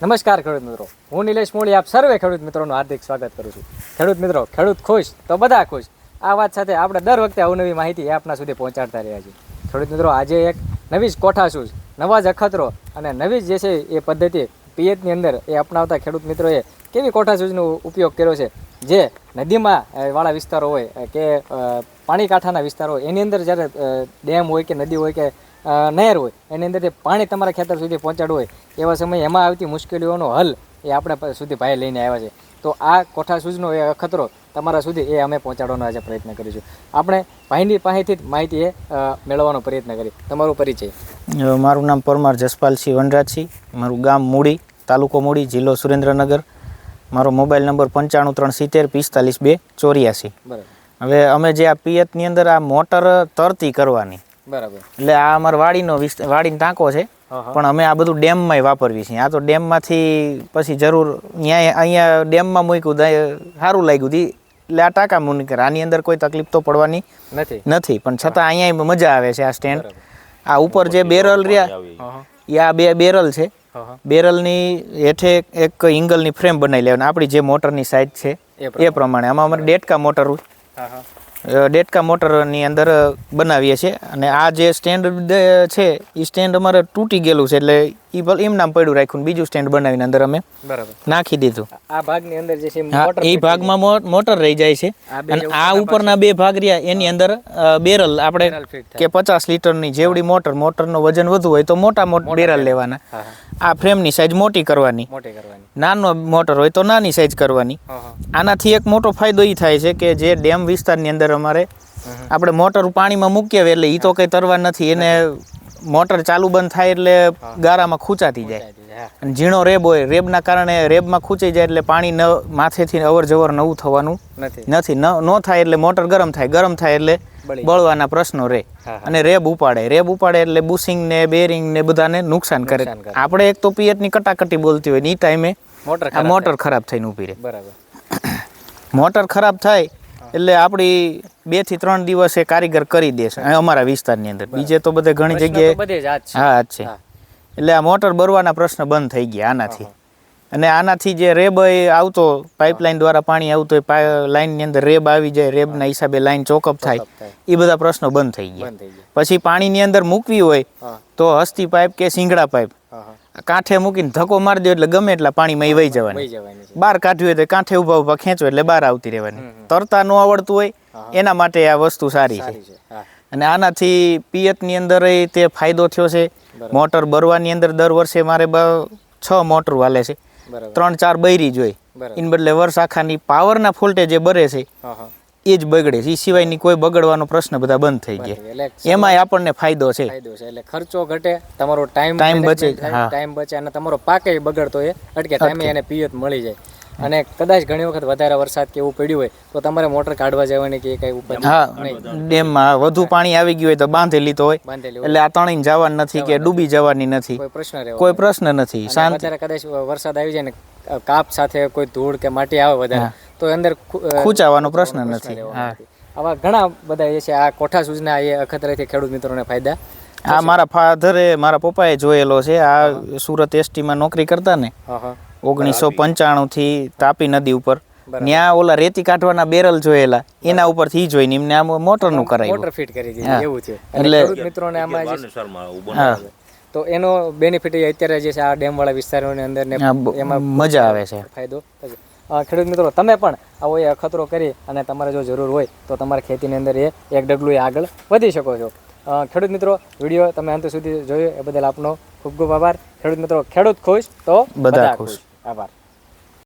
નમસ્કાર ખેડૂત મિત્રો. હું નિલેશ મોળી, આપ સર્વે ખેડૂત મિત્રોનું હાર્દિક સ્વાગત કરું છું. ખેડૂત મિત્રો, ખેડૂત ખુશ તો બધા ખુશ. આ વાત સાથે આપણે દર વખતે અવનવી માહિતી આપના સુધી પહોંચાડતા રહ્યા છીએ. ખેડૂત મિત્રો, આજે એક નવી જ કોઠા શૂઝ નવા જ અખતરો અને નવી જ જે છે એ પદ્ધતિ પિયતની અંદર એ અપનાવતા ખેડૂત મિત્રોએ કેવી કોઠા શૂઝનો ઉપયોગ કર્યો છે? જે નદીમાં વાળા વિસ્તારો હોય, કે પાણીકાંઠાના પાણી કાંઠાના વિસ્તારો હોય, એની અંદર જ્યારે ડેમ હોય કે નદી હોય કે નહેર હોય એની અંદર જે પાણી તમારા ખેતર સુધી પહોંચાડવું હોય એવા સમયે એમાં આવતી મુશ્કેલીઓનો હલ એ આપણે સુધી ભાઈ લઈને આવ્યા છે. તો આ કોઠા સૂજનો એ અખતરો તમારા સુધી એ અમે પહોંચાડવાનો આજે પ્રયત્ન કરીશું. આપણે ભાઈની પાસેથી જ માહિતી એ મેળવવાનો પ્રયત્ન કરી તમારો પરિચય. મારું નામ પરમાર જસપાલસિંહ વનરાજસિંહ મારું ગામ મૂડી તાલુકો મૂડી જિલ્લો સુરેન્દ્રનગર. મારો મોબાઈલ નંબર પંચાણું ત્રણ સિત્તેર પિસ્તાલીસ બે ચોર્યાસી. બરાબર. હવે અમે જે આ પિયતની અંદર આ મોટર તરતી કરવાની બરાબર. એટલે આ અમારા વાડીનો વિસ્તાર વાડીનો ટાંકો છે. પણ અમે આ બધું ડેમમાંય વાપરવી છીએ આ તો ડેમમાંથી પછી જરૂર ન્યાય અહીંયા ડેમમાં મૂક્યું સારું લાગ્યું હતી એટલે આ ટાંકા મૂકી કરે આની અંદર કોઈ તકલીફ તો પડવાની નથી. નથી. પણ છતાં અહીંયા મજા આવે છે આ સ્ટેન્ડ. આ ઉપર જે બેરલ રહ્યા એ આ બે બેરલ છે. બેરલની હેઠે એક ઇંગલની ફ્રેમ બનાવી લેવાની. આપણી જે મોટરની સાઇઝ છે એ એ પ્રમાણે. આમાં અમારે ડેટકા મોટર હોય. ડેટકા મોટરની અંદર બનાવીએ છીએ. અને આ જે સ્ટેન્ડ છે એ સ્ટેન્ડ અમારે તૂટી ગયેલું છે, એટલે એ ભલે એમ નામ પડ્યું રાખ્યું બીજું સ્ટેન્ડ બનાવીને અંદર અમે બરાબર. નાખી દીધું. આ ભાગની અંદર જે છે એ ભાગમાં મોટર રહી જાય છે. અને આ ઉપરના બે ભાગ રહ્યા એની અંદર બેરલ આપણે. કે પચાસ લીટરની જેવડી મોટર મોટરનો વજન વધુ હોય તો મોટા મોટા બેરલ લેવાના. આ ફ્રેમની સાઈઝ મોટી કરવાની. નાનો મોટર હોય તો નાની સાઈઝ કરવાની. આનાથી એક મોટો ફાયદો એ થાય છે કે જે ડેમ વિસ્તારની અંદર અમારે આપણે મોટર પાણીમાં મૂકીએ એટલે એ તો કંઈ તરવા નથી એને મોટર ચાલુ બંધ થાય એટલે ગારામાં ખૂંચાતી જાય. અને ઝીણો રેબ હોય રેબના કારણે રેબમાં ખૂંચી જાય એટલે પાણી ન માથેથી અવર જવર નવું થવાનું નથી. ન ન થાય એટલે મોટર ગરમ થાય. ગરમ થાય એટલે બળવાના પ્રશ્નો રહે. અને રેબ ઉપાડે. રેબ ઉપાડે એટલે બુશિંગ ને બેરિંગ ને બધાને નુકસાન કરે. આપણે એક તો પિયતની કટાકટી બોલતી હોય ને એ ટાઈમે મોટર મોટર ખરાબ થઈને ઊભી રહે. બરાબર. મોટર ખરાબ થાય એટલે આપણી બેથી ત્રણ દિવસ એ કારીગર કરી દેશે અહીં અમારા વિસ્તારની અંદર. બીજે તો બધે ઘણી જગ્યાએ હા જ છે. એટલે આ મોટર બરવાના પ્રશ્ન બંધ થઈ ગયા આનાથી. અને આનાથી જે રેબ એ આવતો પાઇપલાઇન દ્વારા પાણી આવતું હોય લાઇનની અંદર રેબ આવી જાય રેબના હિસાબે લાઇન ચોકઅપ થાય. એ બધા પ્રશ્નો બંધ થઈ ગયા. પછી પાણીની અંદર મૂકવી હોય તો હસ્તી પાઇપ કે સિંગડા પાઇપ? કાંઠે મૂકીને ધક્કો મારી દો એટલે ગમે એટલા પાણીમાં એ વહી જવાની. બાર કાઢ્યું બહાર કાઢવી હોય તો કાંઠે ઊભા ઊભા ખેંચો એટલે બહાર આવતી રહેવાની. તરતા ન આવડતું હોય એના માટે આ વસ્તુ સારી છે. અને આનાથી પિયતની અંદર તે ફાયદો થયો છે. મોટર બરવાની અંદર દર વર્ષે મારે બ- છ મોટર વાલે છે. ત્રણ ચાર બૈરી જોઈ ઇન બદલે વર્ષ આખાની પાવરના ફોલ્ટે જે બરે છે એ જ બગડે છે. એ સિવાયની કોઈ બગડવાનો પ્રશ્ન બધા બંધ થઈ ગયા. એમાંય આપણને ફાયદો છે. ફાયદો છે. એટલે ખર્ચો ઘટે તમારો ટાઈમ ટાઈમ બચે, ટાઈમ બચે અને તમારો પાકે બગડતો એ અટકે ટાઈમે એને પિયત મળી જાય. અને કદાચ ઘણી વખત વધારે વરસાદ કે એવું પડ્યું હોય તો તમારે મોટર કાઢવા જવાની કે કઈ ઉપર? હા ડેમમાં વધુ પાણી આવી ગયું હોય તો બાંધેલી તો હોય. એટલે આ તણીને જવાની નથી કે ડૂબી જવાની નથી. કોઈ પ્રશ્ન કોઈ પ્રશ્ન નથી. શાંતિ. કદાચ વરસાદ આવી જાય ને કાપ સાથે કોઈ ધૂળ કે માટી આવે વધારે તો અંદર ખૂંચાવાનો પ્રશ્ન નથી. આવા ઘણા બધા એ છે આ કોઠા સૂચના એ અખતરેથી ખેડૂત મિત્રોને ફાયદા આ મારા ફાધરે મારા પપ્પાએ જોયેલો છે આ સુરત એસટીમાં નોકરી કરતા ને હા હા. ઓગણીસો પંચાણું થી તાપી નદી ઉપર. ત્યાં ઓલા રેતી કાઢવાના બેરલ જોયેલા એના ઉપરથી ઈ જોઈને એમને આમ મોટરનું કરાવ્યું મોટર ફિટ કરી દીધી એવું છે. એટલે- મિત્રોને આમાં તો એનો બેનિફિટ એ અત્યારે જે છે આ ડેમ વાળા વિસ્તારોની અંદર ને એમાં મજા આવે છે. ફાયદો ખેડૂત મિત્રો તમે પણ આવો એ અખતરો કરી અને તમારે જો જરૂર હોય તો તમારા ખેતીની અંદર એ એક ડગલું એ આગળ વધી શકો છો. ખેડૂત મિત્રો વીડિયો તમે અંત સુધી જોયો એ બદલ આપનો ખૂબ ખૂબ આભાર. ખેડૂત મિત્રો ખેડૂત ખુશ તો બધા ખુશ. આભાર.